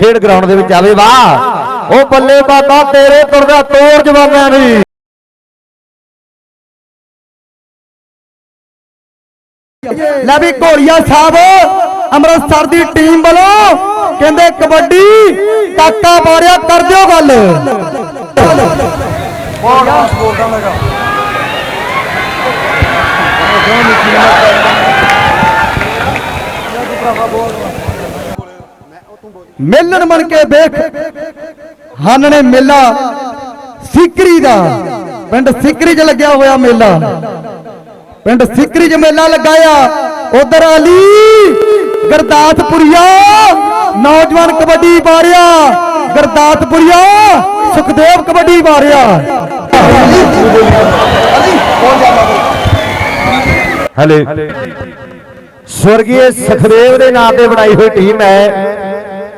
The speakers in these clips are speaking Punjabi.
ਖੇਡ ਗਰਾਊਂਡ ਦੇ ਵਿੱਚ ਆਵੇ ਵਾਹ। ਉਹ ਬੱਲੇ ਬਾਬਾ ਤੇਰੇ ਤੁਰਦਾ ਤੋੜ ਜਵਾਨਾਂ ਦੀ। ਲੈ ਵੀ ਘੋੜੀਆ ਸਾਹਿਬ, ਅੰਮ੍ਰਿਤਸਰ ਦੀ ਟੀਮ ਵੱਲੋਂ ਕਹਿੰਦੇ ਕਬੱਡੀ ਕਾਕਾ ਬਾਰਿਆ ਕਰ ਦਿਓ ਗੱਲ। ਮਿਲਣ ਬਣ ਕੇ ਵੇਖ ਹਾਨਣੇ ਮੇਲਾ ਸਿਕਰੀ ਦਾ, ਪਿੰਡ ਸਿਕਰੀ 'ਚ ਲੱਗਿਆ ਹੋਇਆ ਮੇਲਾ। ਪਿੰਡ ਸਿਕਰੀ 'ਚ ਮੇਲਾ ਲਗਾਇਆ, ਉਧਰ ਅਲੀ ਗਰਦਾਸਪੁਰੀਆ, ਨੌਜਵਾਨ ਕਬੱਡੀ ਮਾਰਿਆ ਗਰਦਾਸਪੁਰੀਆ, ਸੁਖਦੇਵ ਕਬੱਡੀ ਮਾਰਿਆ ਹਲੇ ਸਵਰਗੀ ਸੁਖਦੇਵ ਦੇ ਨਾਂ ਤੇ ਬਣਾਈ ਹੋਈ ਟੀਮ ਹੈ।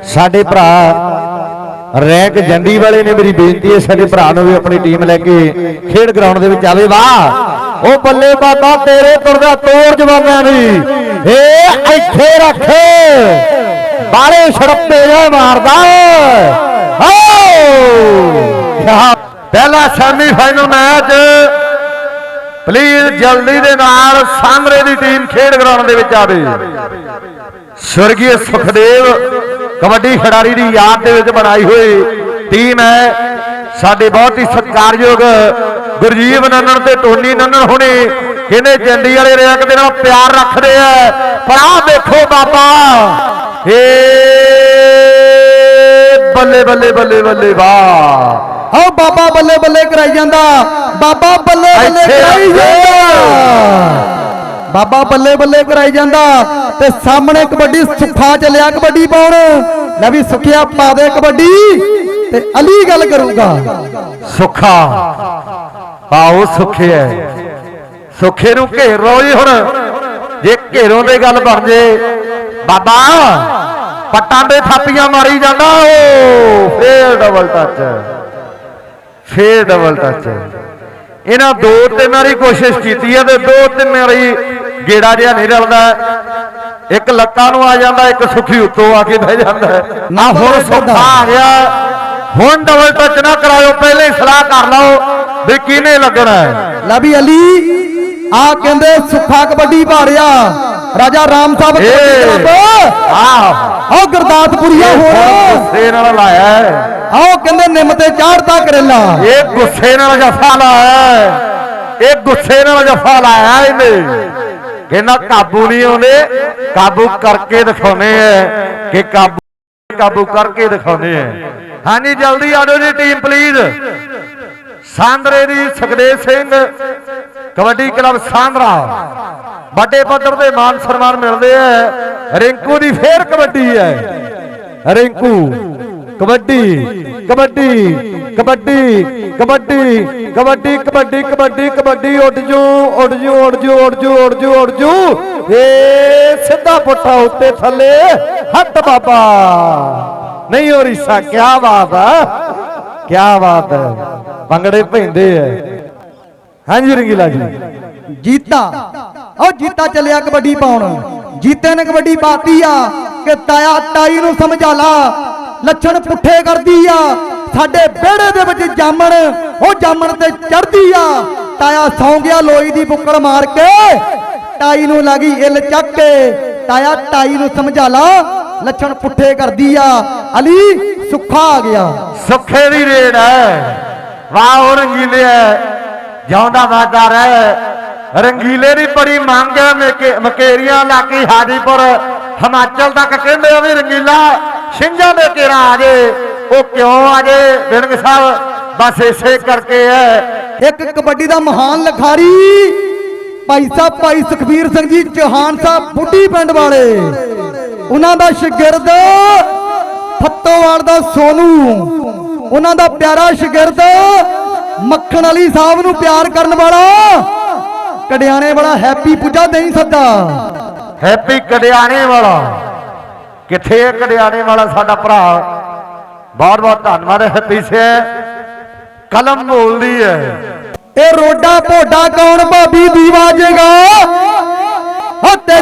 ਸਾਡੇ ਭਰਾ ਰੈਂਕ ਜੰਡੀ ਵਾਲੇ ਨੇ ਮੇਰੀ ਬੇਨਤੀ ਹੈ, ਸਾਡੇ ਭਰਾ ਨੂੰ ਵੀ ਆਪਣੀ ਟੀਮ ਲੈ ਕੇ ਖੇਡ ਗਰਾਊਂਡ ਦੇ ਵਿੱਚ ਆਵੇ। ਵਾਹ! ਉਹ ਬੱਲੇ ਬਾਬਾ ਤੇਰੇ ਤੁਰਦਾ ਤੋੜ ਜਵਾਨਾਂ ਦੀ। ਏ ਇੱਥੇ ਰੱਖ। ਬਾਲੇ ਛੜਪੇ ਨਾ ਮਾਰਦਾ। ਹੋ ਪਹਿਲਾ ਸੈਮੀ ਫਾਈਨਲ ਮੈਚ ਪਲੀਜ਼ ਜਲਦੀ ਦੇ ਨਾਲ ਸਾਹਮਣੇ ਦੀ ਟੀਮ ਖੇਡ ਗਰਾਊਂਡ ਦੇ ਵਿੱਚ ਆਵੇ। ਸਵਰਗੀ ਸੁਖਦੇਵ ਕਬੱਡੀ ਖਿਡਾਰੀ ਦੀ ਯਾਦ ਦੇ ਵਿੱਚ ਬਣਾਈ ਹੋਈ ਟੀਮ ਹੈ। ਸਾਡੇ ਬਹੁਤ ਹੀ ਸਤਿਕਾਰਯੋਗ ਗੁਰਜੀਵ ਨੰਨਣ ਤੇ ਟੋਨੀ ਨੰਨਣ ਹੁਣੇ ਕਹਿੰਦੇ ਜੰਡੀ ਵਾਲੇ ਰੈਕ ਦੇ ਨਾਲ ਪਿਆਰ ਰੱਖਦੇ ਆ। ਪਰ ਆਹ ਦੇਖੋ ਬਾਬਾ ਏ ਬੱਲੇ ਬੱਲੇ ਬੱਲੇ ਬੱਲੇ ਵਾਹ। ਆਓ ਬਾਬਾ ਬੱਲੇ ਬੱਲੇ ਕਰਾਈ ਜਾਂਦਾ। ਬਾਬਾ ਬੱਲੇ ਬੱਲੇ ਕਰਾਈ ਜਾਂਦਾ। ਬਾਬਾ ਬੱਲੇ ਬੱਲੇ ਕਰਾਈ ਜਾਂਦਾ ਤੇ ਸਾਹਮਣੇ ਕਬੱਡੀ ਸੁੱਖਾ ਚੱਲਿਆ ਕਬੱਡੀ ਪਾਉਣ। ਲੈ ਵੀ ਸੁੱਖਿਆ ਪਾ ਦੇ ਕਬੱਡੀ ਤੇ ਅਲੀ ਗੱਲ ਕਰੂਗਾ। ਸੁੱਖਾ। ਆਓ ਸੁੱਖੇ ਹੈ ਸੁੱਖੇ ਨੂੰ ਘੇਰ ਲਓ ਜੀ ਹੁਣ। ਜੇ ਘੇਰੋਂ ਦੇ ਗੱਲ ਬਣ ਜੇ। ਬਾਬਾ ਪੱਟਾਂ ਦੇ ਥਾਪੀਆਂ ਮਾਰੀ ਜਾਂਦਾ ਓ। ਫੇਰ ਡਬਲ ਟੱਚ ਫੇਰ ਡਬਲ ਟੱਚ ਇਹਨਾਂ ਦੋ ਤਿੰਨ ਵਾਰੀ ਕੋਸ਼ਿਸ਼ ਕੀਤੀ ਹੈ ਤੇ ਦੋ ਤਿੰਨ ਵਾਰੀ ਗੇੜਾ ਜਿਹਾ ਨਹੀਂ ਰਲਦਾ। ਇੱਕ ਲੱਤਾਂ ਨੂੰ ਆ ਜਾਂਦਾ ਇੱਕ ਸੁਖੀ ਉੱਤੋਂ ਆ ਕੇ ਬਹਿ ਜਾਂਦਾ। ਨਾ ਹੁਣ ਸੁੱਖਾ ਆ। ਗਿਆ। ਹੁਣ ਡਬਲ ਟੱਚ ਨਾ ਕਰਾਇਓ ਪਹਿਲੇ ਹੀ ਸਲਾਹ ਕਰ ਲਓ ਵੀ ਕਿਹਨੇ ਲੱਗਣਾ ਹੈ। ਲੈ ਵੀ ਅਲੀ ਆ ਕਹਿੰਦੇ ਸੁੱਖਾ ਕਬੱਡੀ ਰਿਹਾ ਰਾਜਾ ਰਾਮ ਸਾਹਿਬ ਕਬੱਡੀ ਕਲੱਬ ਆਹ। ਆਓ ਗੁਰਦਾਸਪੁਰੀਆ ਹੋਰ। ਗੁੱਸੇ ਨਾਲ ਲਾਇਆ। ਆਓ ਕਹਿੰਦੇ ਨਿੰਮ ਤੇ ਚਾੜਦਾ ਕਰੇਲਾ। ਇਹ ਗੁੱਸੇ ਨਾਲ ਜਫਾ ਲਾਇਆ ਇਹ ਗੁੱਸੇ ਨਾਲ ਜਫਾ ਲਾਇਆ ਇਹਨੇ। ਕਹਿੰਦਾ ਕਾਬੂ ਨਹੀਂ ਆਉਂਦੇ, ਕਾਬੂ ਕਰਕੇ ਦਿਖਾਉਨੇ ਐ ਕਿ ਕਾਬੂ ਕਾਬੂ ਕਰਕੇ ਦਿਖਾਉਨੇ ਐ ਹਾਂਜੀ, ਜਲਦੀ ਆ ਜੀ ਟੀਮ ਪਲੀਜ਼ ਸਾਂਦਰੇ ਦੀ ਸੁਖਦੇਵ ਸਿੰਘ, ਕਬੱਡੀ ਕਲੱਬ ਸਾਂਦਰਾ। ਵੱਡੇ ਪੱਧਰ ਤੇ ਮਾਨ ਸਨਮਾਨ ਮਿਲਦੇ ਐ ਰਿੰਕੂ ਦੀ ਫੇਰ ਕਬੱਡੀ ਐ ਰਿੰਕੂ। ਕਬੱਡੀ ਕਬੱਡੀ ਕਬੱਡੀ ਕਬੱਡੀ ਕਬੱਡੀ ਕਬੱਡੀ ਕਬੱਡੀ ਕਬੱਡੀ, ਉੱਡ ਜੂ ਉੱਡ ਜੂ ਉੱਡ ਜੂ ਉੱਡ ਜੂ ਉੱਡ ਜੂ ਉੱਡ ਜੂ। ਏ ਸਿੱਧਾ ਪੁੱਠਾ ਉੱਤੇ ਥੱਲੇ, ਹੱਟ ਬਾਬਾ। ਨਹੀਂ ਹੋ ਰੀਸਾ ਕੀ ਬਾਤ ਹੈ ਕੀ ਬਾਤ ਹੈ ਭੰਗੜੇ ਪੈਂਦੇ ਐ ਹਾਂਜੀ ਰੰਗੀਲਾ ਜੀ। ਜੀਤਾ। ਉਹ ਜੀਤਾ ਚੱਲਿਆ ਕਬੱਡੀ ਪਾਉਣ। ਜੀਤੇ ਨੇ ਕਬੱਡੀ ਪਾਤੀ ਆ। ਕਿ ਤਾਇਆ ਤਾਈ ਨੂੰ ਸਮਝਾ ਲਾ। ਲੱਛਣ ਪੁੱਠੇ ਕਰਦੀ ਆ। ਸਾਡੇ ਵਿਹੜੇ ਦੇ ਵਿੱਚ ਜਾਮਣ, ਉਹ ਜਾਮਣ ਤੇ ਚੜਦੀ ਆ। ਤਾਇਆ ਸੌਂ ਗਿਆ ਲੋਈ ਦੀ ਬੁੱਕੜ ਮਾਰ ਕੇ ਤਾਈ ਨੂੰ ਲੱਗੀ ਇੱਲ ਚੱਕ ਕੇ। ਤਾਇਆ ਤਾਈ ਨੂੰ ਸਮਝਾ ਲਾ, ਲੱਛਣ ਪੁੱਠੇ ਕਰਦੀ ਆ। ਅਲੀ, ਸੁੱਖਾ ਆ ਗਿਆ। ਸੁੱਖੇ ਦੀ ਰੇੜ ਹੈ ਵਾਹ, ਉਹ ਰੰਗੀਲੇ ਹੈ ਜਿਉਂਦਾ ਵਾਦਾ ਰਹਿ। ਰੰਗੀਲੇ ਦੀ ਬੜੀ ਮੰਗ ਹੈ ਮੇਕੇ- ਮਕੇਰੀਆਂ ਲਾਕੀ ਹਾਜੀਪੁਰ। ਹਿਮਾਚਲ ਤੱਕ ਕਹਿੰਦੇ ਆ ਵੀ ਰੰਗੀਲਾ। ਸਿੰਘਾਂ ਦੇ ਕੇਰਾ ਆ ਜੇ ਉਹ ਕਿਉਂ ਆ ਜੇ? ਬਿਰਗ ਸਾਹਿਬ ਬਸ ਇਸੇ ਕਰਕੇ ਹੈ। ਇੱਕ ਕਬੱਡੀ ਦਾ ਮਹਾਨ ਲਖਾਰੀ ਭਾਈ ਸਾਹਿਬ ਭਾਈ ਸੁਖਬੀਰ ਸਿੰਘ ਜੀ ਚੌਹਾਨ ਸਾਹਿਬ ਬੁੱਢੀ ਪਿੰਡ ਵਾਲੇ। ਉਹਨਾਂ ਦਾ ਸ਼ਾਗਿਰਦ ਫੱਤੋਵਾਲ ਦਾ ਸੋਨੂ। ਉਹਨਾਂ ਦਾ ਪਿਆਰਾ ਸ਼ਾਗਿਰਦ ਮੱਖਣ ਅਲੀ ਸਾਹਿਬ ਨੂੰ ਪਿਆਰ ਕਰਨ ਵਾਲਾ ਕੜਿਆਣੇ ਵਾਲਾ ਹੈਪੀ ਪੁੱਜਾ ਦੇਈ ਸੱਦਾ। ਹੈਪੀ ਕੜਿਆਣੇ ਵਾਲਾ। ਕਿੱਥੇ ਹੈ ਕੜਿਆਣੇ ਵਾਲਾ ਸਾਡਾ ਭਰਾ? ਬਹੁਤ ਬਹੁਤ ਧੰਨਵਾਦ ਹੈਪੀ ਸੇ ਕਲਮ ਬੋਲਦੀ ਹੈ। ਇਹ ਰੋਡਾ ਭੋਡਾ ਕੌਣ ਭਾਬੀ ਦੀ ਵਾਜੇਗਾ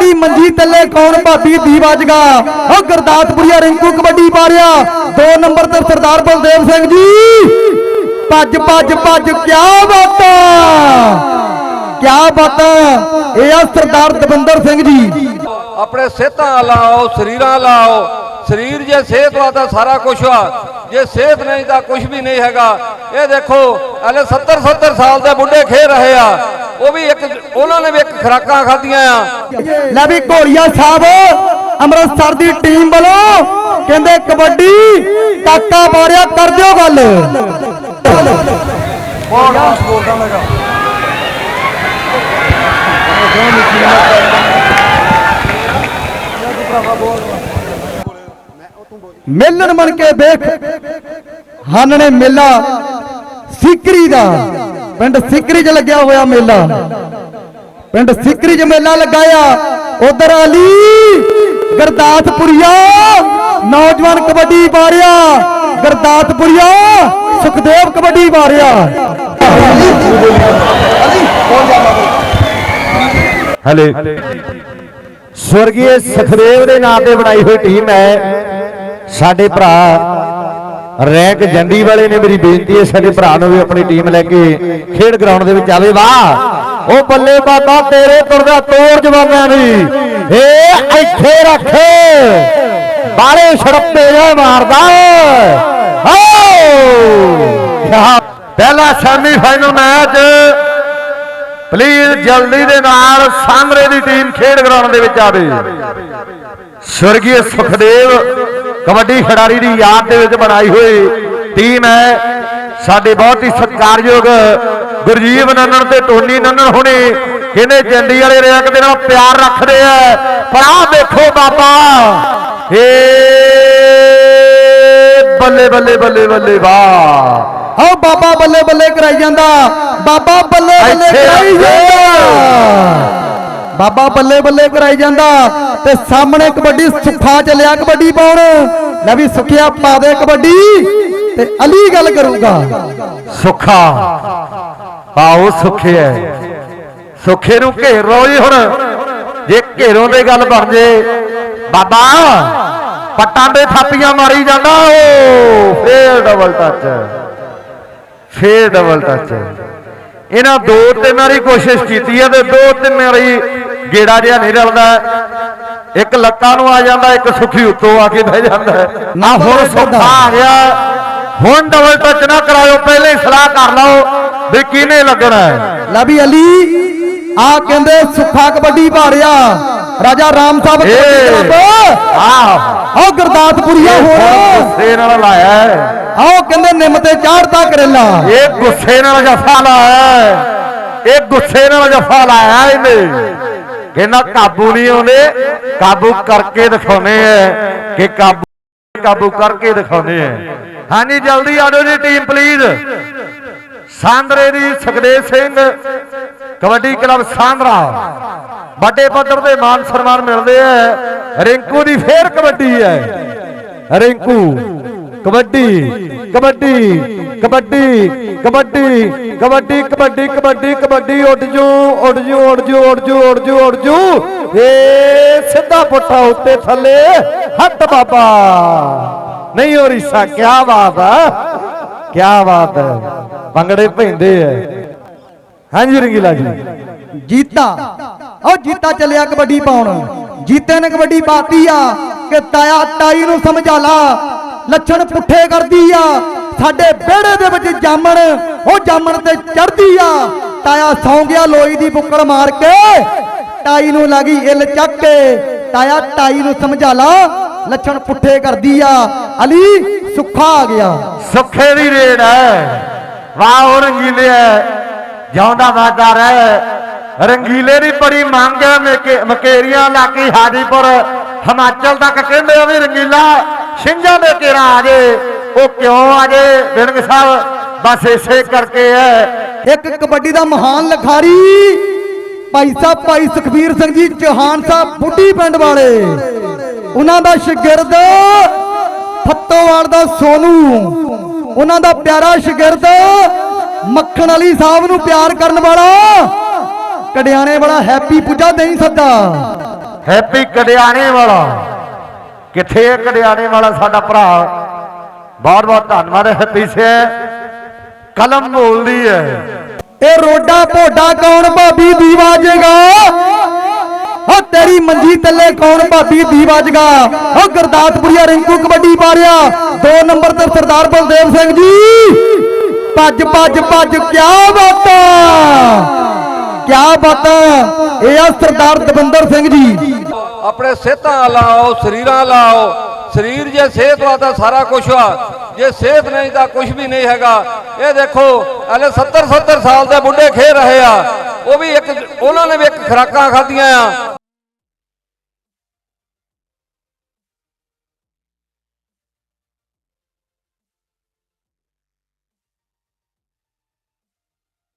ਬਈ ਮੰਜੀ ਤੱਲੇ ਕੌਣ ਭਾਬੀ ਦੀ ਵਾਜਗਾ ਉਹ ਗੁਰਦਾਸਪੁਰੀਆ ਰਿੰਕੂ ਕਬੱਡੀ ਪਾ ਰਿਹਾ। ਦੋ ਨੰਬਰ ਤੇ ਸਰਦਾਰ ਬਲਦੇਵ ਸਿੰਘ ਜੀ। ਭੱਜ ਭੱਜ ਭੱਜ, ਕਿਆ ਬਾਤਾਂ ਕਿਆ ਬਾਤਾਂ ਇਹ ਆ ਸਰਦਾਰ ਦਵਿੰਦਰ ਸਿੰਘ ਜੀ। ਆਪਣੇ ਸਿਹਤਾਂ ਲਾਓ ਸਰੀਰਾਂ ਲਾਓ। ਸਰੀਰ ਜੇ ਸਿਹਤ ਵਾ ਤਾਂ ਸਾਰਾ ਕੁਝ ਆ ਜੇ ਸਿਹਤ ਨਹੀਂ ਤਾਂ ਕੁਝ ਵੀ ਨਹੀਂ ਹੈਗਾ। ਇਹ ਦੇਖੋ ਹਲੇ 70 70 ਸਾਲ ਦੇ ਬੁੱਢੇ ਖੇਡ ਰਹੇ ਆ। ਉਹ ਵੀ ਇੱਕ ਉਹਨਾਂ ਨੇ ਵੀ ਇੱਕ ਖਰਾਕਾਂ ਖਾਧੀਆਂ ਆ। ਲੈ ਵੀ ਘੋੜੀਆ ਸਾਹਿਬ ਅੰਮ੍ਰਿਤਸਰ ਦੀ ਟੀਮ ਵੱਲੋਂ ਕਹਿੰਦੇ ਕਬੱਡੀ ਕਾਕਾ ਮਾਰਿਆ ਕਰ ਦਿਓ ਗੱਲ। ਮਿਲਣ ਬਣ ਕੇ ਵੇਖ, ਹਨ ਮੇਲਾ ਸਿਕਰੀ ਦਾ, ਪਿੰਡ ਸਿਕਰੀ 'ਚ ਲੱਗਿਆ ਹੋਇਆ ਮੇਲਾ। ਪਿੰਡ ਸਿਕਰੀ 'ਚ ਮੇਲਾ ਲਗਾਇਆ, ਉਧਰ ਅਲੀ ਗਰਦਾਸਪੁਰੀਆ, ਨੌਜਵਾਨ ਕਬੱਡੀ ਮਾਰਿਆ ਗਰਦਾਸਪੁਰੀਆ, ਸੁਖਦੇਵ ਕਬੱਡੀ ਮਾਰਿਆ ਹਲੇ ਸਵਰਗੀ ਸੁਖਦੇਵ ਦੇ ਨਾਂ ਤੇ ਬਣਾਈ ਹੋਈ ਟੀਮ ਹੈ। ਸਾਡੇ ਭਰਾ ਰੈਂਕ ਜੰਡੀ ਵਾਲੇ ਨੇ ਮੇਰੀ ਬੇਨਤੀ ਹੈ, ਸਾਡੇ ਭਰਾ ਨੂੰ ਵੀ ਆਪਣੀ ਟੀਮ ਲੈ ਕੇ ਖੇਡ ਗਰਾਊਂਡ ਦੇ ਵਿੱਚ ਆਵੇ। ਵਾਹ! ਉਹ ਬੱਲੇ ਬਾਬਾ ਤੇਰੇ ਤੁਰਦਾ ਤੋੜ ਜਵਾਨਾਂ ਦੀ। ਏ ਇੱਥੇ ਰੱਖ। ਬਾਲੇ ਛੜਪੇ ਨਾ ਮਾਰਦਾ। ਹੋ ਪਹਿਲਾ ਸੈਮੀ ਫਾਈਨਲ ਮੈਚ ਪਲੀਜ਼ ਜਲਦੀ ਦੇ ਨਾਲ ਸਾਹਮਣੇ ਦੀ ਟੀਮ ਖੇਡ ਗਰਾਊਂਡ ਦੇ ਵਿੱਚ ਆਵੇ। ਸਵਰਗੀ ਸੁਖਦੇਵ ਕਬੱਡੀ ਖਿਡਾਰੀ ਦੀ ਯਾਦ ਦੇ ਵਿੱਚ ਬਣਾਈ ਹੋਈ ਟੀਮ ਹੈ। ਸਾਡੇ ਬਹੁਤ ਹੀ ਸਤਿਕਾਰਯੋਗ ਗੁਰਜੀਵ ਨੰਨਣ ਤੇ ਟੋਨੀ ਨੰਨਣ ਹੁਣੇ ਕਹਿੰਦੇ ਜੰਡੀ ਵਾਲੇ ਰੈਂਕ ਦੇ ਨਾਲ ਪਿਆਰ ਰੱਖਦੇ ਆ। ਪਰ ਆਹ ਦੇਖੋ ਬਾਬਾ ਏ ਬੱਲੇ ਬੱਲੇ ਬੱਲੇ ਬੱਲੇ ਵਾਹ। ਆਓ ਬਾਬਾ ਬੱਲੇ ਬੱਲੇ ਕਰਾਈ ਜਾਂਦਾ। ਬਾਬਾ ਬੱਲੇ ਬੱਲੇ ਕਰਾਈ। ਜਾਂਦਾ। ਬਾਬਾ ਬੱਲੇ ਬੱਲੇ ਕਰਾਈ ਜਾਂਦਾ ਤੇ ਸਾਹਮਣੇ ਕਬੱਡੀ ਸੁੱਖਾ ਚੱਲਿਆ ਕਬੱਡੀ ਪਾਉਣ। ਲੈ ਵੀ ਸੁਖਿਆ ਪਾ ਦੇ ਕਬੱਡੀ ਤੇ ਅਲੀ ਗੱਲ ਕਰੂਗਾ। ਸੁੱਖਾ। ਆਓ ਸੁੱਖੇ ਸੁੱਖੇ ਨੂੰ ਘੇਰ ਲਓ ਜੀ ਹੁਣ। ਜੇ ਘੇਰੋਂ ਦੇ ਗੱਲ ਬਣ ਜੇ। ਬਾਬਾ ਪੱਟਾਂ ਦੇ ਥਾਪੀਆਂ ਮਾਰੀ ਜਾਂਦਾ ਓ। ਫੇਰ ਡਬਲ ਟੱਚ ਫੇਰ ਡਬਲ ਟੱਚ ਇਹਨਾਂ ਦੋ ਤਿੰਨ ਵਾਰੀ ਕੋਸ਼ਿਸ਼ ਕੀਤੀ ਹੈ ਤੇ ਦੋ ਤਿੰਨ ਵਾਰੀ ਗੇੜਾ ਜਿਹਾ ਨਹੀਂ ਰਲਦਾ। ਇੱਕ ਲੱਤਾਂ ਨੂੰ ਆ ਜਾਂਦਾ ਇੱਕ ਸੁਖੀ ਉੱਤੋਂ ਆ ਕੇ ਬਹਿ ਜਾਂਦਾ। ਨਾ ਹੁਣ ਸੁੱਖਾ ਆ ਗਿਆ। ਹੁਣ ਡਬਲ ਟੱਚ ਨਾ ਕਰਾਇਓ ਪਹਿਲੇ ਸਲਾਹ ਕਰ ਲਓ ਵੀ ਕਿਹਨੇ ਲੱਗਣਾ ਹੈ। ਲੈ ਵੀ ਅਲੀ ਆ ਕਹਿੰਦੇ ਸੁੱਖਾ ਕਬੱਡੀ ਰਿਹਾ ਰਾਜਾ ਰਾਮ ਸਾਹਿਬ ਕਬੱਡੀ ਕਲੱਬ ਆਹ। ਆਓ ਗੁਰਦਾਸਪੁਰੀਆ ਹੋਰ। ਗੁੱਸੇ ਨਾਲ ਲਾਇਆ। ਆਓ ਕਹਿੰਦੇ ਨਿੰਮ ਤੇ ਚਾੜਤਾ ਕਰੇਲਾ। ਇਹ ਗੁੱਸੇ ਨਾਲ ਜਫਾ ਲਾਇਆ ਇਹ ਗੁੱਸੇ ਨਾਲ ਜਫਾ ਲਾਇਆ ਇਹਨੇ। ਕਹਿੰਦਾ ਕਾਬੂ ਨਹੀਂ ਆਉਂਦੇ, ਕਾਬੂ ਕਰਕੇ ਦਿਖਾਉਨੇ ਐ ਕਿ ਕਾਬੂ ਕਾਬੂ ਕਰਕੇ ਦਿਖਾਉਨੇ ਐ ਹਾਂਜੀ, ਜਲਦੀ ਆ ਜਾਓ ਜੀ ਟੀਮ ਪਲੀਜ਼ ਸਾਂਦਰੇ ਦੀ ਸੁਖਦੇਵ ਸਿੰਘ, ਕਬੱਡੀ ਕਲੱਬ ਸਾਂਦਰਾ। ਵੱਡੇ ਪੱਧਰ ਤੇ ਮਾਨ ਸਨਮਾਨ ਮਿਲਦੇ ਐ ਰਿੰਕੂ ਦੀ ਫੇਰ ਕਬੱਡੀ ਐ ਰਿੰਕੂ। ਕਬੱਡੀ ਕਬੱਡੀ ਕਬੱਡੀ ਕਬੱਡੀ ਕਬੱਡੀ ਕਬੱਡੀ ਕਬੱਡੀ ਕਬੱਡੀ, ਉੱਡ ਜੂ ਉੱਡ ਜੂ ਉੱਡ ਜੂ ਉੱਡ ਜੂ ਉੱਡ ਜੂ ਉੱਡ ਜੂ। ਏ ਸਿੱਧਾ ਪੁੱਠਾ ਉੱਤੇ ਥੱਲੇ ਹੱਥ ਬਾਬਾ। ਨਹੀਂ ਹੋ ਰਿਸਾ ਕੀ ਬਾਤ ਹੈ ਕੀ ਬਾਤ ਹੈ ਭੰਗੜੇ ਪੈਂਦੇ ਐ ਹਾਂਜੀ ਰੰਗੀਲਾ ਜੀ। ਜੀਤਾ। ਉਹ ਜੀਤਾ ਚੱਲਿਆ ਕਬੱਡੀ ਪਾਉਣ। ਜੀਤੇ ਨੇ ਕਬੱਡੀ ਪਾਤੀ ਆ ਕਿ ਤਾਇਆ ਤਾਈ ਨੂੰ ਸਮਝਾ ਲਾ। ਲੱਛਣ ਪੁੱਠੇ ਕਰਦੀ ਆ। ਸਾਡੇ ਵਿਹੜੇ ਦੇ ਵਿੱਚ ਜਾਮਣ, ਉਹ ਜਾਮਣ ਤੇ ਚੜਦੀ ਆ। ਤਾਇਆ ਸੌਂ ਗਿਆ ਲੋਈ ਦੀ ਬੁੱਕੜ ਮਾਰ ਕੇ। ਟਾਈ ਨੂੰ ਲੱਗੀ ਇਲ ਚੱਕ ਕੇ। ਤਾਇਆ, ਤਾਈ ਨੂੰ ਸਮਝਾ ਲਾ, ਲੱਛਣ ਪੁੱਠੇ ਕਰਦੀ ਆ। ਅਲੀ, ਸੁੱਖਾ ਆ ਗਿਆ। ਸੁੱਖੇ ਦੀ ਰੇੜ ਹੈ ਵਾਹ, ਉਹ ਰੰਗੀਲੇ ਹੈ ਜਿਉਂਦਾ ਵਾਦਾ ਰਹਿ। ਰੰਗੀਲੇ ਦੀ ਬੜੀ ਮੰਗ ਹੈ ਮੇਕੇ- ਮਕੇਰੀਆਂ ਲਾਕੀ ਹਾਜੀਪੁਰ। ਹਿਮਾਚਲ ਤੱਕ ਕਹਿੰਦੇ ਆ ਵੀ ਰੰਗੀਲਾ। ਸਿੰਘਾਂ ਦੇ ਘੇਰਾ ਆ ਜੇ ਉਹ ਕਿਉਂ ਆ ਜੇ? ਬਿਰਗ ਸਾਹਿਬ ਬਸ ਇਸੇ ਕਰਕੇ ਹੈ ਇੱਕ ਕਬੱਡੀ ਦਾ ਮਹਾਨ ਲਖਾਰੀ ਭਾਈ ਸਾਹਿਬ ਭਾਈ ਸੁਖਬੀਰ ਸਿੰਘ ਜੀ ਚੌਹਾਨ ਸਾਹਿਬ ਬੁੱਢੀ ਪਿੰਡ ਵਾਲੇ। ਉਹਨਾਂ ਦਾ ਸ਼ਾਗਿਰਦ ਫੱਤੋਵਾਲ ਦਾ ਸੋਨੂ। ਉਹਨਾਂ ਦਾ ਪਿਆਰਾ ਸ਼ਾਗਿਰਦ ਮੱਖਣ ਅਲੀ ਸਾਹਿਬ ਨੂੰ ਪਿਆਰ ਕਰਨ ਵਾਲਾ। ਕੜਿਆਣੇ ਵਾਲਾ ਹੈਪੀ ਪੁੱਜਾ ਦੇਈ ਸੱਦਾ। ਹੈਪੀ ਕੜਿਆਣੇ ਵਾਲਾ। ਕਿੱਥੇ ਹੈ ਕੜਿਆਣੇ ਵਾਲਾ ਸਾਡਾ ਭਰਾ? ਬਹੁਤ ਬਹੁਤ ਧੰਨਵਾਦ ਹੈ ਹੈਪੀ ਕਲਮ ਬੋਲਦੀ ਹੈ। ਇਹ ਰੋਡਾ ਭੋਡਾ ਕੌਣ ਭਾਬੀ ਦੀ ਵਾਜੇਗਾ ਓ ਤੇਰੀ ਮੰਜੀ ਥੱਲੇ ਕੌਣ ਭਾਬੀ ਦੀ ਵਾਜੇਗਾ ਓ ਗੁਰਦਾਸਪੁਰੀਆ ਰਿੰਕੂ ਕਬੱਡੀ ਪਾ ਰਿਹਾ। ਦੋ ਨੰਬਰ ਤੇ ਸਰਦਾਰ ਬਲਦੇਵ ਸਿੰਘ ਜੀ। ਭੱਜ ਭੱਜ ਭੱਜ, ਕਿਆ ਬਾਤਾਂ? ਕਿਆ ਬਾਤਾਂ? ਇਹ ਆ ਸਰਦਾਰ ਦਵਿੰਦਰ ਸਿੰਘ ਜੀ। ਆਪਣੇ ਸਿਹਤਾਂ ਲਾਓ, ਸਰੀਰਾਂ ਲਾਓ। ਸਰੀਰ ਜੇ ਸਿਹਤ ਵਾ ਤਾਂ ਸਾਰਾ ਕੁਝ ਆ, ਜੇ ਸਿਹਤ ਨਹੀਂ ਤਾਂ ਕੁਝ ਵੀ ਨਹੀਂ ਹੈਗਾ। ਇਹ ਦੇਖੋ, ਹਲੇ 70 70 ਸਾਲ ਦੇ ਬੁੱਢੇ ਖੇ ਰਹੇ ਆ। ਉਹ ਵੀ ਇੱਕ, ਉਹਨਾਂ ਨੇ ਵੀ ਇੱਕ ਖਰਾਕਾਂ ਖਾਧੀਆਂ ਆ।